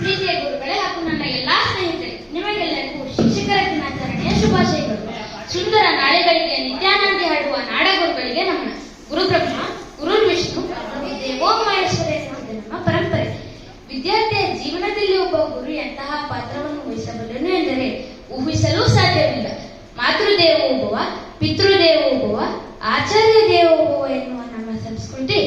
ಪ್ರೀತಿಯ ಗುರುಗಳೇ ಹಾಗೂ ನನ್ನ ಎಲ್ಲಾ ಸ್ನೇಹಿತರೆ, ನಿಮಗೆಲ್ಲರಿಗೂ ಶಿಕ್ಷಕರ ದಿನಾಚರಣೆಯ ಶುಭಾಶಯಗಳು. ಸುಂದರ ನಾಳೆಗಳಿಗೆ ನಿತ್ಯಾನಂದಿ ಹಾಡುವ ನಾಡಗುರುಗಳಿಗೆ ನಮನ. ಗುರುಬ್ರಹ್ಮ ಗುರು ವಿಷ್ಣು ದೇವೋ ಮಹೇಶ್ವರ ನಮ್ಮ ಪರಂಪರೆ. ವಿದ್ಯಾರ್ಥಿಯ ಜೀವನದಲ್ಲಿ ಒಬ್ಬ ಗುರು ಎಂತಹ ಪಾತ್ರವನ್ನು ವಹಿಸಬಲ್ಲನು ಎಂದರೆ ಊಹಿಸಲು ಸಾಧ್ಯವಿಲ್ಲ. ಮಾತೃದೇವೋಭವ ಪಿತೃದೇವೋಭವ ಆಚಾರ್ಯ ದೇವೋಭವ ಎನ್ನುವ ನಮ್ಮ ಸಂಸ್ಕೃತಿ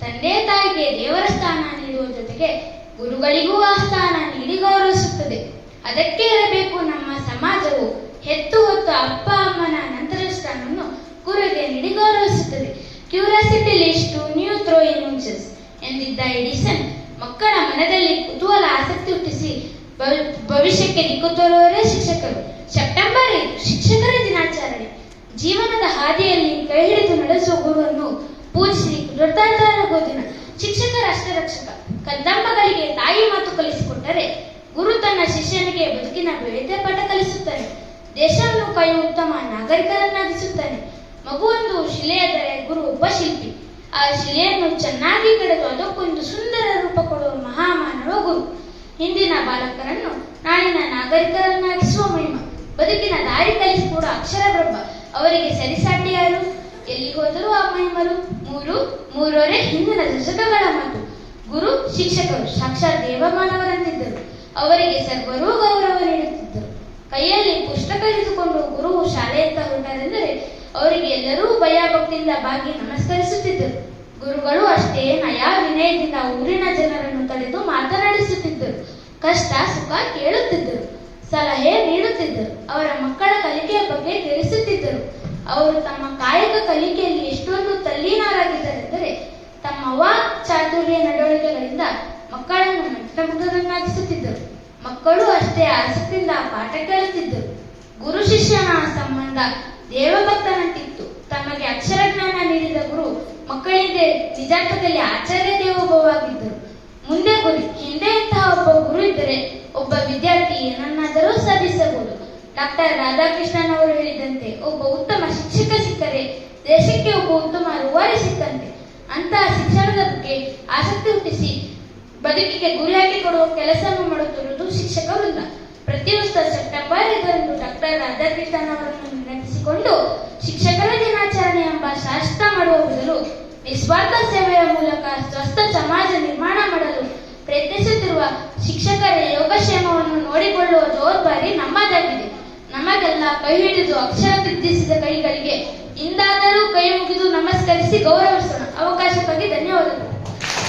ತಂದೆ ತಾಯಿಗೆ ದೇವರ ಸ್ಥಾನ ನೀಡುವ ಜೊತೆಗೆ ಗುರುಗಳಿಗೂ ಆ ಸ್ಥಾನ ನೀಡಿ ಗೌರವಿಸುತ್ತದೆ. ಅದಕ್ಕೆ ಇರಬೇಕು ನಮ್ಮ ಸಮಾಜವು. ಹೆತ್ತು ಹೊತ್ತು ಅಪ್ಪ, ಅಮ್ಮನ ನಂತರ ಸ್ಥಾನವನ್ನು ಗುರುಗೆ ನೀಡಿ ಗೌರವಿಸುತ್ತದೆ. ಕ್ಯೂರಿಯಾಸಿಟಿ ಲಿಸ್ಟ್, ನ್ಯೂ ಥ್ರೋ ಇನ್ಯೂಷನ್ಸ್ ಎಂದಿದ್ದ ಎಡಿಸನ್, ಮಕ್ಕಳ ಮನದಲ್ಲಿ ಕುತೂಹಲ, ಆಸಕ್ತಿ ಹುಟ್ಟಿಸಿ ಭವಿ- ಭವಿಷ್ಯಕ್ಕೆ ದಿಕ್ಕು ತೋರುವವರೇ ಶಿಕ್ಷಕರು. ಸೆಪ್ಟೆಂಬರ್ ಐದು, ಶಿಕ್ಷಕರ ದಿನಾಚರಣೆ. ಜೀವನದ ಹಾದಿಯಲ್ಲಿ ಕೈ ಹಿಡಿದು ನಡೆಸುವ ಗುರುವನ್ನು ಪೂಜಿಸಿ ಕೃತಾರ್ಥರಾಗುವ ದಿನ ಶಿಕ್ಷಕರ ರಕ್ಷಕ ಕದಂಬಗಳಿಗೆ ತಾಯಿ ಮಾತು ಕಲಿಸಿಕೊಟ್ಟರೆ ಗುರು ತನ್ನ ಶಿಷ್ಯನಿಗೆ ಬದುಕಿನ ಬೇತೆ ಪಾಠ ಕಲಿಸುತ್ತಾನೆ. ದೇಶವನ್ನು ಕಾಯುವ ಉತ್ತಮ ನಾಗರಿಕರನ್ನಾಗಿಸುತ್ತಾನೆ. ಮಗುವೊಂದು ಶಿಲೆಯಾದರೆ ಗುರು ಒಬ್ಬ ಶಿಲ್ಪಿ. ಆ ಶಿಲೆಯನ್ನು ಚೆನ್ನಾಗಿ ಕಡೆದು ಅದಕ್ಕೊಂದು ಸುಂದರ ರೂಪ ಕೊಡುವ ಮಹಾಮಾನವ ಗುರು. ಹಿಂದಿನ ಬಾಲಕರನ್ನು ನಾಳಿನ ನಾಗರಿಕರನ್ನಾಗಿಸುವ ಮಹಿಮ. ಬದುಕಿನ ದಾರಿ ಕಲಿಸಿಕೊಡ ಅಕ್ಷರ ಬ್ರಹ್ಮ ಅವರಿಗೆ ಸರಿಸಾಟಿಯಾರು ಎಲ್ಲಿ ಹೋದರೂ ಆ ಮಹಿಮರು. ಮೂರು ಮೂರವರೇ ಹಿಂದಿನ ದಶಕಗಳ ಮಾತು. ಗುರು, ಶಿಕ್ಷಕರು ಸಾಕ್ಷಾತ್ ದೇವಮಾನವರಂತಿದ್ದರು ಅವರಿಗೆ ಸರ್ವರೂ ಗೌರವ ನೀಡುತ್ತಿದ್ದರು. ಕೈಯಲ್ಲಿ ಪುಸ್ತಕ ಹಿಡಿದುಕೊಂಡು ಗುರು ಶಾಲೆಯತ್ತ ಹೊರಟರೆಂದರೆ ಅವರಿಗೆ ಎಲ್ಲರೂ ಭಯಭಕ್ತಿಯಿಂದ ಬಾಗಿ ನಮಸ್ಕರಿಸುತ್ತಿದ್ದರು. ಗುರುಗಳು ಅಷ್ಟೇ ನಯ ವಿನಯದಿಂದ ಊರಿನ ಜನರನ್ನು ಕರೆದು ಮಾತನಾಡಿಸುತ್ತಿದ್ದರು. ಕಷ್ಟ, ಸುಖ ಕೇಳುತ್ತಿದ್ದರು. ಸಲಹೆ ನೀಡುತ್ತಿದ್ದರು. ಅವರ ಮಕ್ಕಳ ಕಲಿಕೆಯ ಬಗ್ಗೆ ತಿಳಿಸುತ್ತಿದ್ದರು. ಅವರು ತಮ್ಮ ಕಾಯಕ ಕಲಿಕೆಯಲ್ಲಿ ಮಕ್ಕಳು ಅಷ್ಟೇ ಆಸಕ್ತಿಯಿಂದ ಪಾಠ ಕೇಳುತ್ತಿದ್ದರು ಗುರು ಶಿಷ್ಯನ ಸಂಬಂಧ ದೇವಭಕ್ತನಂತಿತ್ತು ತಮಗೆ ಅಕ್ಷರ ಜ್ಞಾನ ನೀಡಿದ ಗುರು ಮಕ್ಕಳಿಗೆ ನಿಜಾರ್ಥದಲ್ಲಿ ಆಚಾರ್ಯ ದೇವೋಭವಾಗಿದ್ದರು ಮುಂದೆ ಗುರಿ, ಹಿಂದೆ ಇಂತಹ ಒಬ್ಬ ಗುರು ಇದ್ದರೆ ಒಬ್ಬ ವಿದ್ಯಾರ್ಥಿ ಏನನ್ನಾದರೂ ಸಾಧಿಸಬಹುದು. ಡಾಕ್ಟರ್ ರಾಧಾಕೃಷ್ಣನ್ ಅವರು ಹೇಳಿದಂತೆ ಒಬ್ಬ ಉತ್ತಮ ಶಿಕ್ಷಕ ಸಿಕ್ಕರೆ ದೇಶಕ್ಕೆ ಒಬ್ಬ ಉತ್ತಮ ರೂವಾರಿ ಸಿಕ್ಕಂತೆ. ಅಂತಹ ಶಿಕ್ಷಣದ ಬಗ್ಗೆ ಆಸಕ್ತಿ ಹುಟ್ಟಿಸಿ ಬದುಕಿಗೆ ಗುರಿಯಾಗಿ ಕೊಡುವ ಕೆಲಸವನ್ನು ಮಾಡುತ್ತಿರುವುದು ಶಿಕ್ಷಕ ವೃಂದ ಪ್ರತಿ ವರ್ಷ ಸೆಪ್ಟೆಂಬರ್ ಐದರಂದು ಡಾಕ್ಟರ್ ರಾಧಾಕೃಷ್ಣನ್ ಅವರನ್ನು ನೆನಪಿಸಿಕೊಂಡು ಶಿಕ್ಷಕರ ದಿನಾಚರಣೆ ಎಂಬ ಶಾಸ್ತ್ರ ಮಾಡುವ ಬದಲು ನಿಸ್ವಾರ್ಥ ಸೇವೆಯ ಮೂಲಕ ಸ್ವಸ್ಥ ಸಮಾಜ ನಿರ್ಮಾಣ ಮಾಡಲು ಪ್ರಯತ್ನಿಸುತ್ತಿರುವ ಶಿಕ್ಷಕರ ಯೋಗಕ್ಷೇಮವನ್ನು ನೋಡಿಕೊಳ್ಳುವ ಜವಾಬ್ದಾರಿ ನಮ್ಮದಾಗಿದೆ. ನಮಗೆಲ್ಲ ಕೈ ಹಿಡಿದು ಅಕ್ಷರ ತಿದ್ದಿಸಿದ ಕೈಗಳಿಗೆ